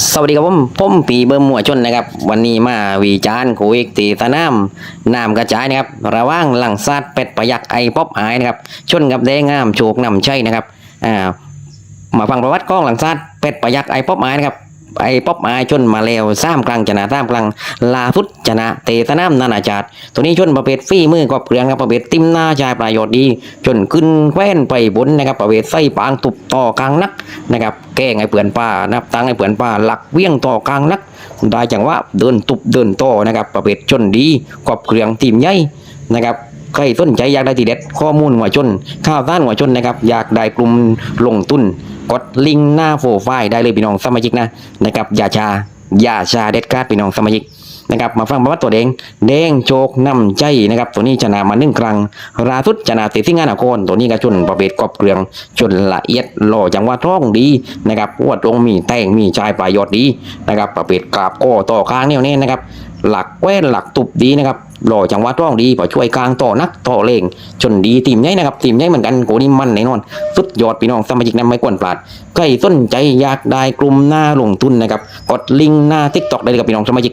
สวัสดีครับผมผมปีเบอร์หมวชนนะครับ วันนี้มาวีจานคุยตีตะน้ำน้ำกระจายนะครับ ระว่างหลังซาดเป็ดประยักไอป๊อบหายนะครับ ชนกับแดงงามโชกนำใช่นะครับอ่ามาฟังประวัติกล้องหลังซาดเป็ดประยักไอป๊อบหายนะครับ ไอป๊อบหายชนมาแล้วสามครั้งชนะสามครั้งลาสุดชนะเตะสนามนานาชาติตัวนี้ชนประเภทฝีมือกอบเกลืองครับประเภทติมหน้าชายประโยชน์ดีจนขึ้นแคว้นไปบนนะครับประเภทไส้ปางตุบต่อกลางนักนะครับแก้งไอ้เปื่อนป้านับตังไอ้เปื่อนป้าหลักเวียงต่อกลางนักได้จังว่าเดินตุบเดินต่อนะครับประเภทชนดีกอบเกลืองทีมใหญ่นะครับใครสนใจอยากได้ทีเด็ดข้อมูลหัวชนข้าวต้านหัวชนนะครับอยากได้กลุ่มลงทุน กดลิงก์หน้าโปรไฟล์ได้เลยพี่น้องสมาชิกนะนะครับอย่าชาอย่าชาเด็ดขาดพี่น้องสมาชิก นะครับมาฟังประวัติตัวเดงแดงโจกน้ำใจนะครับตัวนี้ชนะมาหนึ่งครั้ง ราสุดชนะติดที่งานอาโคนตัวนี้ก็ชนประเภทกอบเกลืองชนละเอียดหล่อจังว่าท้องดีนะครับปวดตรงมีแต่งมีชายปลายยอดดีนะครับประเภทกราบก้ต่อค้างเนี่ยนี่นะครับหลักแว้นหลักตุบดีนะครับหล่อจังหวะร้องดีพอช่วยกลางต่อนักต่อเลงจนดีทีมใหญ่นะครับทีมใหญ่เหมือนกันโกนี่มันแน่นอน สุดยอดพี่น้องสมาชิกนั้นไม่ควรพลาดใครสนใจอยากได้กลุ่มหน้าลงทุนนะครับกดลิงก์หน้าทิกตอกได้เลยกับพี่น้องสมาชิก